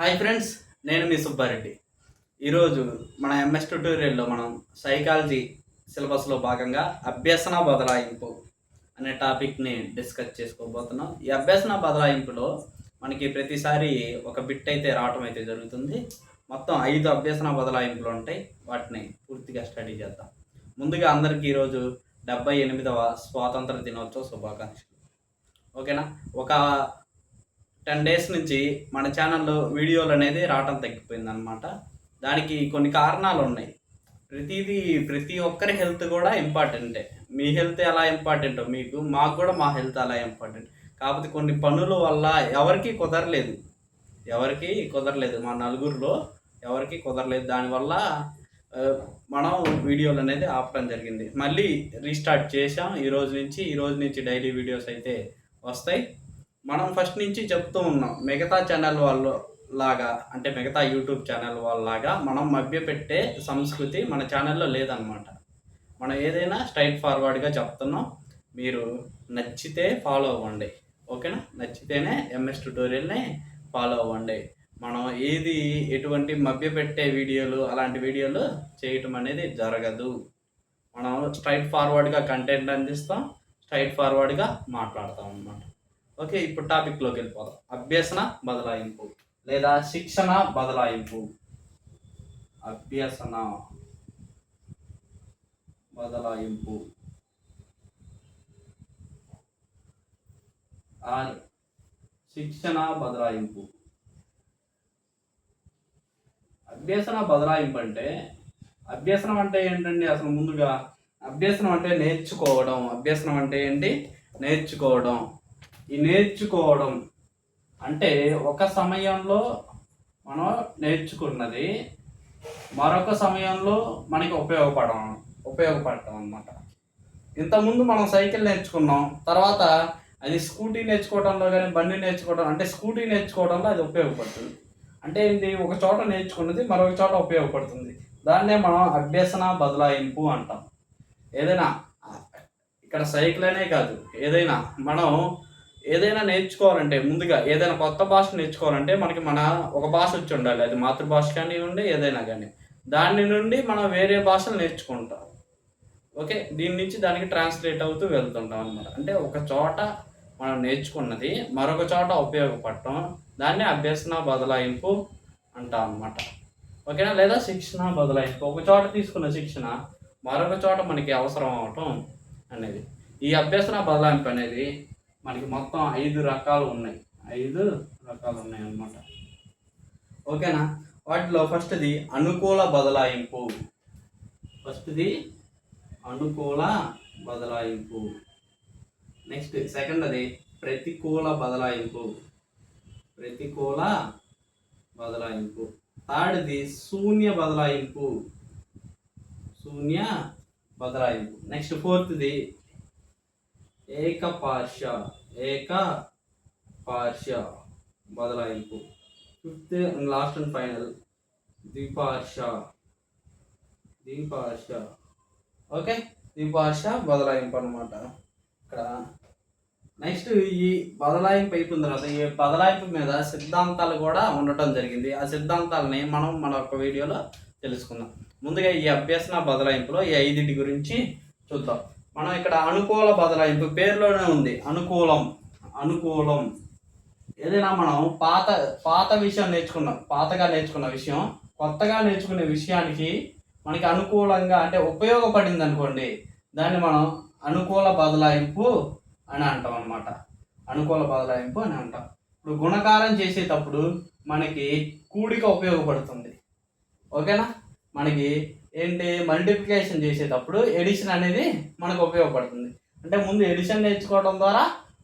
Hi friends నేను మీ సుబ్బారెడ్డి. ఈరోజు మన ఎంఎస్ ట్యూటోరియల్లో మనం సైకాలజీ సిలబస్లో భాగంగా అభ్యసన బదలాయింపు అనే టాపిక్ని డిస్కస్ చేసుకోబోతున్నాం. ఈ అభ్యసన బదలాయింపులో మనకి ప్రతిసారి ఒక బిట్ అయితే రావటం అయితే జరుగుతుంది. మొత్తం ఐదు అభ్యసన బదలాయింపులు ఉంటాయి. వాటిని పూర్తిగా స్టడీ చేద్దాం. ముందుగా అందరికీ ఈరోజు డెబ్బై ఎనిమిదవ స్వాతంత్ర దినోత్సవ శుభాకాంక్షలు. ఓకేనా? ఒక టెన్ డేస్ నుంచి మన ఛానల్లో వీడియోలు అనేది రావటం తగ్గిపోయింది అనమాట దానికి కొన్ని కారణాలు ఉన్నాయి. ప్రతిదీ ప్రతి ఒక్కరి హెల్త్ కూడా ఇంపార్టెంటే. మీ హెల్త్ ఎలా ఇంపార్టెంటో మీకు మాకు కూడా మా హెల్త్ అలా ఇంపార్టెంట్. కాకపోతే కొన్ని పనుల వల్ల ఎవరికి కుదరలేదు. ఎవరికి కుదరలేదు. మా నలుగురిలో ఎవరికి కుదరలేదు. దానివల్ల మనం వీడియోలు అనేది ఆపడం జరిగింది. మళ్ళీ రీస్టార్ట్ చేసాం ఈ రోజు నుంచి ఈ రోజు నుంచి డైలీ వీడియోస్ అయితే వస్తాయి. మనం ఫస్ట్ నుంచి చెప్తూ ఉన్నాం మిగతా ఛానల్ వాళ్ళు లాగా అంటే మిగతా యూట్యూబ్ ఛానల్ వాళ్ళలాగా మనం మభ్యపెట్టే సంస్కృతి మన ఛానల్లో లేదనమాట మనం ఏదైనా స్ట్రైట్ ఫార్వర్డ్గా చెప్తున్నాం మీరు నచ్చితే ఫాలో అవ్వండి. ఓకేనా నచ్చితేనే ఎంఎస్ ట్యూటోరియల్ని ఫాలో అవ్వండి. మనం ఏది ఎటువంటి మభ్యపెట్టే వీడియోలు అలాంటి వీడియోలు చేయటం అనేది జరగదు. మనం స్ట్రైట్ ఫార్వర్డ్గా కంటెంట్ అందిస్తాం స్ట్రైట్ ఫార్వర్డ్గా మాట్లాడతాం అన్నమాట. ఓకే ఇప్పుడు టాపిక్లోకి వెళ్ళిపోదాం. అభ్యసన బదలాయింపు లేదా శిక్షణ బదలాయింపు. అభ్యసన బదలాయింపు. ఆర్ శిక్షణ బదలాయింపు. అభ్యసన బదలాయింపు అంటే అభ్యసనం అంటే ఏంటండి అసలు ముందుగా? అభ్యసనం అంటే నేర్చుకోవడం. అభ్యసనం అంటే ఏంటి? నేర్చుకోవడం. ఈ నేర్చుకోవడం అంటే ఒక సమయంలో మనం నేర్చుకున్నది మరొక సమయంలో మనకి ఉపయోగపడడం ఉపయోగపడటం అనమాట ఇంతకుముందు మనం సైకిల్ నేర్చుకున్నాం తర్వాత అది స్కూటీ నేర్చుకోవడంలో కానీ బండి నేర్చుకోవడం అంటే స్కూటీ నేర్చుకోవడంలో అది ఉపయోగపడుతుంది. అంటే ఏంటి ఒక చోట నేర్చుకున్నది మరొక చోట ఉపయోగపడుతుంది. దాన్నే మనం అభ్యసన బదలాయింపు అంటాం. ఏదైనా ఇక్కడ సైకిల్ అనే కాదు ఏదైనా మనం ఏదైనా నేర్చుకోవాలంటే ముందుగా ఏదైనా కొత్త భాష నేర్చుకోవాలంటే మనకి మన ఒక భాష వచ్చి ఉండాలి. అది మాతృభాష కానివ్వండి ఏదైనా కానీ. దాని నుండి మనం వేరే భాషలు నేర్చుకుంటాం. ఓకే? దీని నుంచి దానికి ట్రాన్స్లేట్ అవుతూ వెళ్తుంటాం అనమాట అంటే ఒక చోట మనం నేర్చుకున్నది మరొక చోట ఉపయోగపడటం దాన్ని అభ్యసన బదలాయింపు అంటాం అనమాట ఓకేనా? లేదా శిక్షణ బదలాయింపు. ఒక చోట తీసుకున్న శిక్షణ మరొక చోట మనకి అవసరం అవటం అనేది. ఈ అభ్యసన బదలాయింపు అనేది మనకి మొత్తం ఐదు రకాలు ఉన్నాయి. ఐదు రకాలు ఉన్నాయి అన్నమాట. ఓకేనా? వాటిలో ఫస్ట్ది అనుకూల బదలాయింపు. ఫస్ట్ది అనుకూల బదలాయింపు. నెక్స్ట్ సెకండ్ అది ప్రతికూల బదలాయింపు. ప్రతికూల బదలాయింపు. థర్డ్ది శూన్య బదలాయింపు. శూన్య బదలాయింపు. నెక్స్ట్ ఫోర్త్ది ఏకపార్శ్వ ఏక పార్ష బదలాయింపు. Fifth and last and final ద్విపార్ష ద్విపార్ష ఓకే ద్విపార్ష బదలాయింపు అనమాట ఇక్కడ నెక్స్ట్ ఈ బదలాయింపు అయిపోయిన తర్వాత ఈ బదలాయింపు మీద సిద్ధాంతాలు కూడా ఉండటం జరిగింది. ఆ సిద్ధాంతాలని మనం మన ఒక వీడియోలో తెలుసుకుందాం. ముందుగా ఈ అభ్యసన బదలాయింపులో ఈ ఐదింటి గురించి చూద్దాం. మనం ఇక్కడ అనుకూల బదలాయింపు పేరులోనే ఉంది. అనుకూలం. అనుకూలం. ఏదైనా మనం పాత పాత విషయం నేర్చుకున్నాం పాతగా నేర్చుకున్న విషయం కొత్తగా నేర్చుకునే విషయానికి మనకి అనుకూలంగా అంటే ఉపయోగపడింది అనుకోండి దాన్ని మనం అనుకూల బదలాయింపు అని అంటాం అనమాట అనుకూల బదలాయింపు అని అంటాం. ఇప్పుడు గుణకారం చేసేటప్పుడు మనకి కూడిక ఉపయోగపడుతుంది. ఓకేనా? మనకి ఏంటి మల్టిప్లికేషన్ చేసేటప్పుడు ఎడిషన్ అనేది మనకు ఉపయోగపడుతుంది. అంటే ముందు ఎడిషన్ నేర్చుకోవడం ద్వారా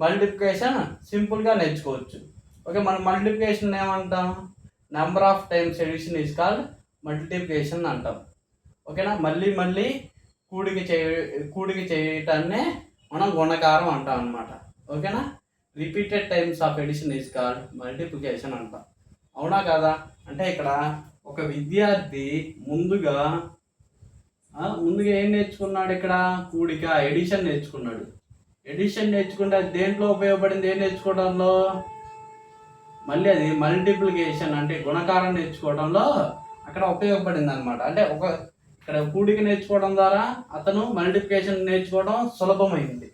మల్టిప్లికేషన్ సింపుల్గా నేర్చుకోవచ్చు. ఓకే మనం మల్టిప్లికేషన్ ఏమంటాం? Number of times addition is called multiplication అంటాం. ఓకేనా మళ్ళీ మళ్ళీ కూడిక చేయ కూడిక చేయటాన్నే మనం గుణకారం అంటాం అనమాట ఓకేనా repeated times of addition is called multiplication అంటాం. అవునా కదా? అంటే ఇక్కడ ఒక విద్యార్థి ముందుగా ముందుగా ఏం నేర్చుకున్నాడు ఇక్కడ? కూడిక ఎడిషన్ నేర్చుకున్నాడు. ఎడిషన్ నేర్చుకుంటే అది దేంట్లో ఉపయోగపడింది? ఏం నేర్చుకోవడంలో మళ్ళీ అది మల్టిప్లికేషన్ అంటే గుణకారం నేర్చుకోవడంలో అక్కడ ఉపయోగపడింది అనమాట అంటే ఒక ఇక్కడ కూడిక నేర్చుకోవడం ద్వారా అతను మల్టిప్లికేషన్ నేర్చుకోవడం సులభమైంది.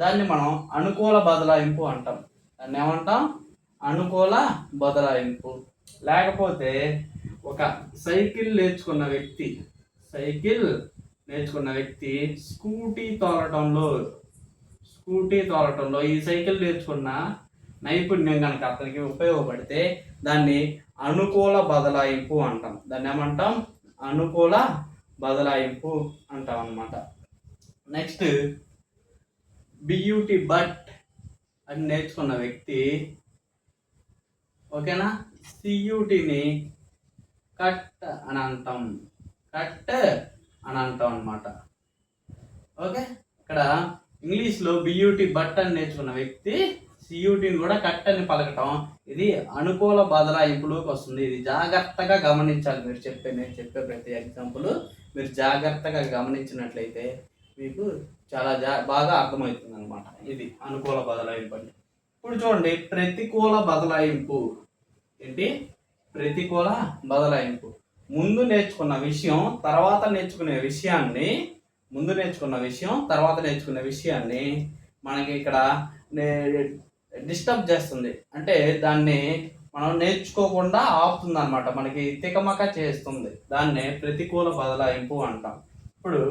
దాన్ని మనం అనుకూల బదలాయింపు అంటాం. దాన్ని ఏమంటాం? అనుకూల బదలాయింపు. లేకపోతే ఒక సైకిల్ నేర్చుకున్న వ్యక్తి సైకిల్ నేర్చుకున్న వ్యక్తి స్కూటీ తోలటంలో స్కూటీ తోలటంలో ఈ సైకిల్ నేర్చుకున్న నైపుణ్యం కనుక అతనికి ఉపయోగపడితే దాన్ని అనుకూల బదలాయింపు అంటాం. దాన్ని ఏమంటాం? అనుకూల బదలాయింపు అంటాం అనమాట నెక్స్ట్ బియూటీ బట్ అని నేర్చుకున్న వ్యక్తి ఓకేనా? సియూటీని కట్ అని అంటాం. కట్ అని అంటాం అనమాట ఓకే? ఇక్కడ ఇంగ్లీష్లో బియూటీ బట్ అని నేర్చుకున్న వ్యక్తి సియూటీని కూడా కట్ అని పలకటం. ఇది అనుకూల బదలాయింపులోకి వస్తుంది. ఇది జాగ్రత్తగా గమనించాలి. మీరు చెప్పే నేను చెప్పే ప్రతి ఎగ్జాంపుల్ మీరు జాగ్రత్తగా గమనించినట్లయితే మీకు చాలా జా బాగా అర్థమవుతుంది అనమాట ఇది అనుకూల బదలాయింపు అంటే. ఇప్పుడు చూడండి ప్రతికూల బదలాయింపు. ఏంటి? ప్రతికూల బదలాయింపు. ముందు నేర్చుకున్న విషయం తర్వాత నేర్చుకునే విషయాన్ని ముందు నేర్చుకున్న విషయం తర్వాత నేర్చుకునే విషయాన్ని మనకి ఇక్కడ డిస్టర్బ్ చేస్తుంది. అంటే దాన్ని మనం నేర్చుకోకుండా ఆపుతుంది అనమాట మనకి తికమక చేస్తుంది. దాన్నే ప్రతికూల బదలాయింపు అంటాం. ఇప్పుడు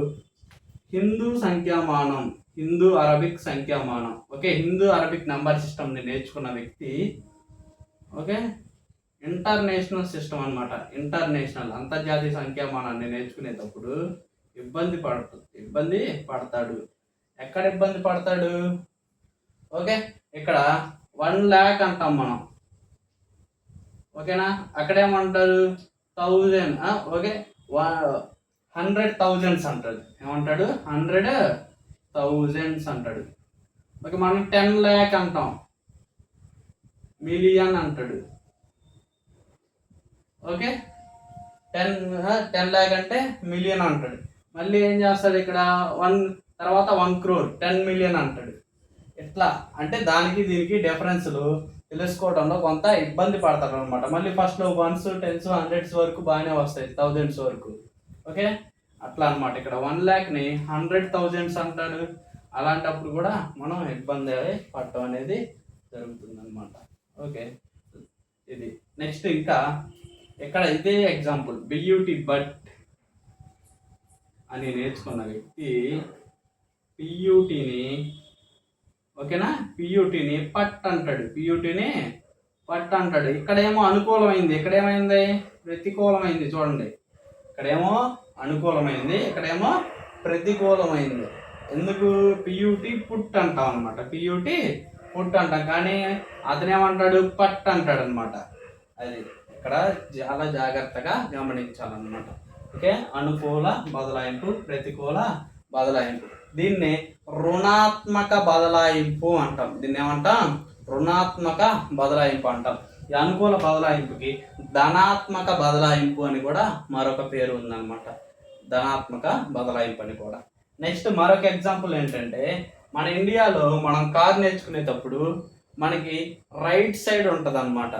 హిందూ సంఖ్యామానం హిందూ అరబిక్ సంఖ్యామానం. ఓకే హిందూ అరబిక్ నెంబర్ సిస్టమ్ని నేర్చుకున్న వ్యక్తి ఓకే ఇంటర్నేషనల్ సిస్టమ్ అన్నమాట. ఇంటర్నేషనల్ అంతర్జాతీయ సంఖ్యామానాన్ని నేర్చుకునేటప్పుడు ఇబ్బంది పడుతుంది ఇబ్బంది పడతాడు. ఎక్కడ ఇబ్బంది పడతాడు? ఓకే ఇక్కడ వన్ ల్యాక్ అంటాం మనం. ఓకేనా? అక్కడేమంటారు? Thousand okay. హండ్రెడ్ థౌజండ్స్ అంటాడు. ఏమంటాడు? హండ్రెడ్ థౌజండ్స్ అంటాడు. ఓకే మనం టెన్ ల్యాక్ అంటాం. మిలియన్ అంటాడు. ఓకే? టెన్ టెన్ ల్యాక్ అంటే మిలియన్ అంటాడు. మళ్ళీ ఏం చేస్తాడు ఇక్కడ? వన్ తర్వాత వన్ క్రోర్ టెన్ మిలియన్ అంటాడు. ఎట్లా? అంటే దానికి దీనికి డిఫరెన్స్లు తెలుసుకోవడంలో కొంత ఇబ్బంది పడతారు అనమాట మళ్ళీ ఫస్ట్లో వన్స్ టెన్స్ హండ్రెడ్స్ వరకు బాగానే వస్తాయి థౌజండ్స్ వరకు. ఓకే? అట్లా అనమాట ఇక్కడ వన్ ల్యాక్ని హండ్రెడ్ థౌజండ్స్ అంటాడు. అలాంటప్పుడు కూడా మనం ఇబ్బంది పడటం అనేది జరుగుతుంది అనమాట ఓకే? ఇది. నెక్స్ట్ ఇంకా ఇక్కడ ఇదే ఎగ్జాంపుల్ బియూటీ బట్ అని నేర్చుకున్న వ్యక్తి పియూటీని ఓకేనా? పియూటీని పట్ అంటాడు పియూటీని పట్ అంటాడు ఇక్కడేమో అనుకూలమైంది. ఇక్కడేమైంది? ప్రతికూలమైంది చూడండి. ఇక్కడేమో అనుకూలమైంది. ఇక్కడేమో ప్రతికూలమైంది. ఎందుకు? పియూటీ పుట్ అంటాం అనమాట పియూటీ పుట్ అంటాం కానీ అతనేమంటాడు? పట్ అంటాడు అనమాట అది. ఇక్కడ చాలా జాగ్రత్తగా గమనించాలన్నమాట. ఓకే? అనుకూల బదలాయింపు ప్రతికూల బదలాయింపు. దీన్ని రుణాత్మక బదలాయింపు అంటాం. దీన్ని ఏమంటాం? రుణాత్మక బదలాయింపు అంటాం. ఈ అనుకూల బదలాయింపుకి ధనాత్మక బదలాయింపు అని కూడా మరొక పేరు ఉందన్నమాట. ధనాత్మక బదలాయింపు అని కూడా. నెక్స్ట్ మరొక ఎగ్జాంపుల్ ఏంటంటే మన ఇండియాలో మనం కార్ నేర్చుకునేటప్పుడు మనకి రైట్ సైడ్ ఉంటుంది అనమాట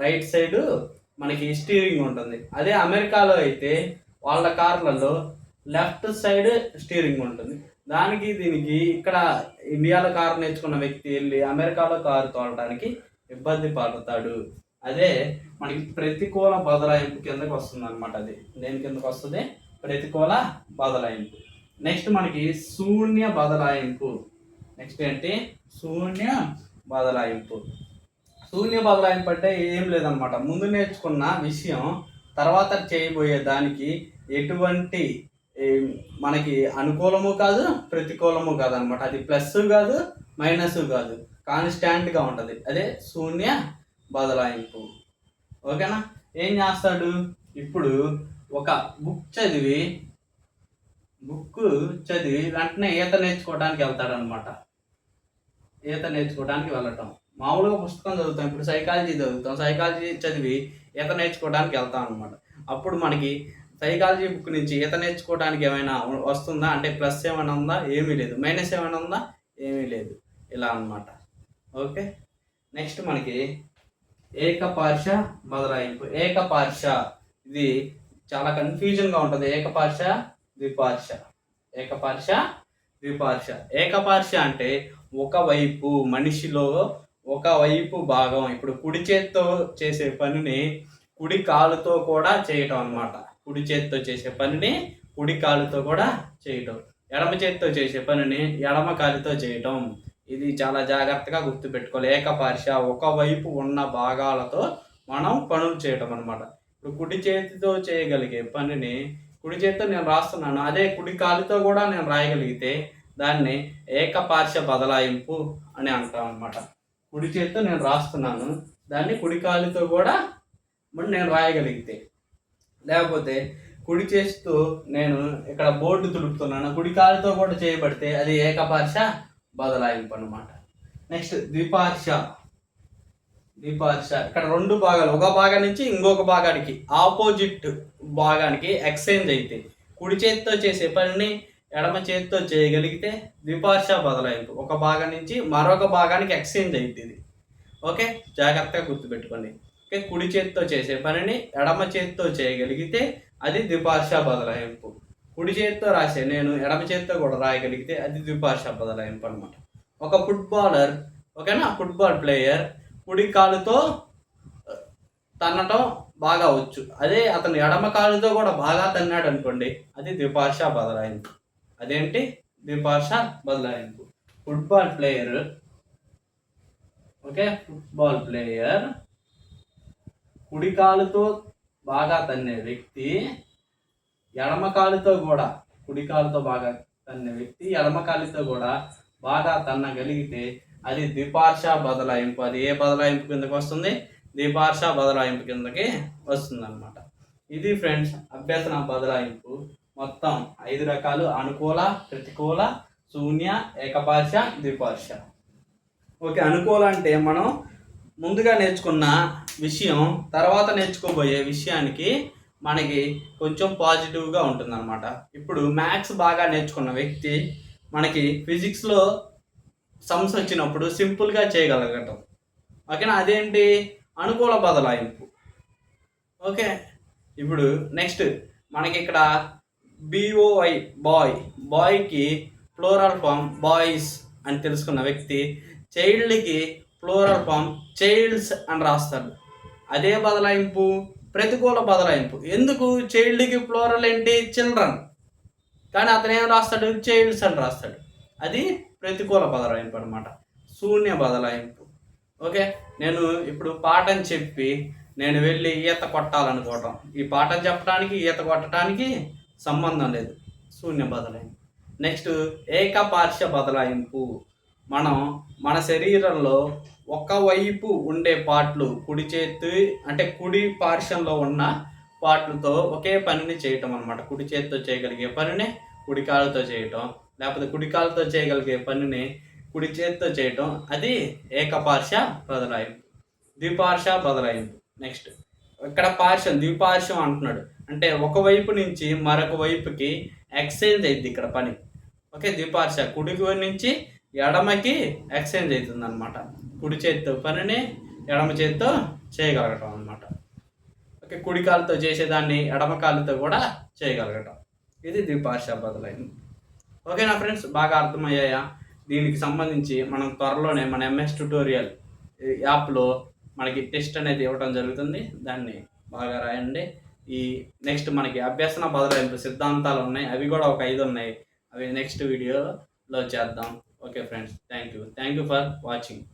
రైట్ సైడ్ మనకి స్టీరింగ్ ఉంటుంది. అదే అమెరికాలో అయితే వాళ్ళ కార్లలో లెఫ్ట్ సైడ్ స్టీరింగ్ ఉంటుంది. దానికి దీనికి ఇక్కడ ఇండియాలో కారు నేర్చుకున్న వ్యక్తి వెళ్ళి అమెరికాలో కారు తోలడానికి ఇబ్బంది పడతాడు. అదే మనకి ప్రతికూల బదలాయింపు కిందకి వస్తుంది అనమాట అది. దేని కిందకి వస్తుంది? ప్రతికూల బదలాయింపు. నెక్స్ట్ మనకి శూన్య బదలాయింపు. నెక్స్ట్ ఏంటి? శూన్య బదలాయింపు. శూన్య బదలాయింపు ఏం లేదనమాట ముందు నేర్చుకున్న విషయం తర్వాత చేయబోయే దానికి ఎటువంటి మనకి అనుకూలము కాదు ప్రతికూలము కాదు అనమాట అది ప్లస్ కాదు మైనస్ కాదు. కాన్స్టాంట్గా ఉంటుంది. అదే శూన్య బదలాయింపు. ఓకేనా? ఏం చేస్తాడు? ఇప్పుడు ఒక బుక్ చదివి బుక్ చదివి వెంటనే ఈత నేర్చుకోవడానికి వెళ్తాడనమాట ఈత నేర్చుకోవడానికి వెళ్ళటం. మామూలుగా పుస్తకం చదువుతాం. ఇప్పుడు సైకాలజీ చదువుతాం. సైకాలజీ చదివి ఈత నేర్చుకోవడానికి వెళ్తాం అనమాట అప్పుడు మనకి సైకాలజీ బుక్ నుంచి ఈత నేర్చుకోవడానికి ఏమైనా వస్తుందా? అంటే ప్లస్ ఏమైనా ఉందా? ఏమీ లేదు. మైనస్ ఏమైనా ఉందా? ఏమీ లేదు. ఇలా అన్నమాట. ఓకే? నెక్స్ట్ మనకి ఏకపార్ష బదలాయింపు. ఏకపార్ష ఇది చాలా కన్ఫ్యూజన్గా ఉంటుంది. ఏకపార్ష ద్విపార్ష ఏకపార్ష ద్విపార్ష ఏకపార్ష అంటే ఒకవైపు మనిషిలో ఒకవైపు భాగం ఇప్పుడు కుడి చేత్తో చేసే పనిని కుడి కాలుతో కూడా చేయటం అనమాట కుడి చేత్తో చేసే పనిని కుడి కాలుతో కూడా చేయటం. ఎడమ చేత్తో చేసే పనిని ఎడమ కాలుతో చేయటం. ఇది చాలా జాగ్రత్తగా గుర్తుపెట్టుకోవాలి. ఏకపార్శ ఒకవైపు ఉన్న భాగాలతో మనం పనులు చేయటం అనమాట ఇప్పుడు కుడి చేతితో చేయగలిగే పనిని కుడి చేతితో నేను రాస్తున్నాను అదే కుడి కాలుతో కూడా నేను రాయగలిగితే దాన్ని ఏకపార్శ బదలాయింపు అని అంటాం అనమాట కుడి చేత్తో నేను రాస్తున్నాను. దాన్ని కుడి కాలుతో కూడా మరి నేను రాయగలిగితే. లేకపోతే కుడి చేస్తూ నేను ఇక్కడ బోర్డు తుడుపుతున్నాను. కుడి కాలుతో కూడా చేయబడితే అది ఏకపార్ష బదలాయింపు అనమాట నెక్స్ట్ ద్విపార్ష ద్విపార్ష ఇక్కడ రెండు భాగాలు. ఒక భాగం నుంచి ఇంకొక భాగానికి ఆపోజిట్ భాగానికి ఎక్స్చేంజ్ అయితే కుడి చేతితో చేసే పనిని ఎడమ చేతితో చేయగలిగితే ద్విపార్ష బదలాయింపు ఒక భాగం నుంచి మరొక భాగానికి ఎక్స్చేంజ్ అయితే ఇది. ఓకే? జాగ్రత్తగా గుర్తుపెట్టుకోండి. ఓకే? కుడి చేతితో చేసే పనిని ఎడమ చేతితో చేయగలిగితే అది ద్విపార్ష బదలాయింపు కుడి చేతితో రాసే నేను ఎడమ చేతితో కూడా రాయగలిగితే అది ద్విపార్ష బదలాయింపు అనమాట ఒక ఫుట్బాలర్ ఓకేనా? ఫుట్బాల్ ప్లేయర్ కుడి కాలుతో తన్నటం బాగా వచ్చు. అదే అతను ఎడమ కాలుతో కూడా బాగా తన్నాడు అనుకోండి అది ద్విపార్ష బదలాయింపు అదేంటి? ద్విపార్ష బదలాయింపు. Football player okay football player కుడికాలుతో బాగా తన్నే వ్యక్తి ఎడమ కాలుతో కూడా కుడికాలుతో బాగా తన్నే వ్యక్తి ఎడమ కాలుతో కూడా బాగా తన్నగలిగితే అది ద్విపార్ష బదలాయింపు. అది ఏ బదలాయింపు కిందకి వస్తుంది? ద్విపార్ష బదలాయింపు కిందకి వస్తుంది అనమాట ఇది ఫ్రెండ్స్ అభ్యసన బదలాయింపు. మొత్తం ఐదు రకాలు అనుకూల ప్రతికూల శూన్య ఏకపార్ష ద్విపార్ష ఓకే అనుకూల అంటే మనం ముందుగా నేర్చుకున్న విషయం తర్వాత నేర్చుకోబోయే విషయానికి మనకి కొంచెం పాజిటివ్గా ఉంటుందన్నమాట. ఇప్పుడు మ్యాథ్స్ బాగా నేర్చుకున్న వ్యక్తి మనకి ఫిజిక్స్లో సమ్స్ వచ్చినప్పుడు సింపుల్గా చేయగలగటం. ఓకేనా? అదేంటి? అనుకూల బదలాయింపు. ఓకే ఇప్పుడు నెక్స్ట్ మనకి ఇక్కడ బిఓఐ బాయ్ బాయ్కి ఫ్లోరల్ ఫామ్ బాయ్స్ అని తెలుసుకున్న వ్యక్తి చైల్డ్కి ఫ్లోరల్ ఫామ్ చైల్డ్స్ అని రాస్తాడు. అదే బదలాయింపు ప్రతికూల బదలాయింపు. ఎందుకు? చైల్డ్కి ఫ్లోరల్ ఏంటి? చిల్డ్రన్ కానీ అతను ఏం రాస్తాడు? చైల్డ్స్ అని రాస్తాడు. అది ప్రతికూల బదలాయింపు అనమాట శూన్య బదలాయింపు. ఓకే? నేను ఇప్పుడు పాఠం చెప్పి నేను వెళ్ళి ఈత కొట్టాలనుకోవటం. ఈ పాఠం చెప్పడానికి ఈత కొట్టడానికి సంబంధం లేదు. శూన్య బదలాయింపు నెక్స్ట్ ఏకపార్శ్వ బదలాయింపు. మనం మన శరీరంలో ఒకవైపు ఉండే పార్ట్లు కుడి చేతి అంటే కుడి పార్శ్వంలో ఉన్న పార్ట్లతో ఒకే పనిని చేయటం అనమాట కుడి చేతితో చేయగలిగే పనిని కుడి కాలుతో చేయటం లేకపోతే కుడి కాలుతో చేయగలిగే పనిని కుడి చేతితో చేయటం. అది ఏకపార్శ్వ బదలాయింపు. ద్విపార్శ్వ బదలాయింపు. నెక్స్ట్ ఇక్కడ పార్శ్వం ద్విపార్శ్వం అంటున్నాడు. అంటే ఒక వైపు నుంచి మరొక వైపుకి ఎక్స్చేంజ్ అయింది ఇక్కడ పని. ఓకే ద్విపార్ష కుడికి నుంచి ఎడమకి ఎక్స్చేంజ్ అవుతుంది అనమాట కుడి చేతితో పనిని ఎడమ చేతితో చేయగలగటం అనమాట ఓకే కుడి కాలుతో చేసేదాన్ని ఎడమ కాలుతో కూడా చేయగలగటం. ఇది ద్విపార్ష బదులైంది. ఓకేనా ఫ్రెండ్స్ బాగా అర్థమయ్యాయా? దీనికి సంబంధించి మనం త్వరలోనే మన ఎంఎస్ ట్యూటోరియల్ యాప్లో మనకి టెస్ట్ అనేది ఇవ్వడం జరుగుతుంది. దాన్ని బాగా రాయండి. ఈ నెక్స్ట్ మనకి అభ్యసన బదలాయింపు సిద్ధాంతాలు ఉన్నాయి. అవి కూడా ఒక ఐదు ఉన్నాయి. అవి నెక్స్ట్ వీడియోలో చేద్దాం. Okay friends thank you thank you for watching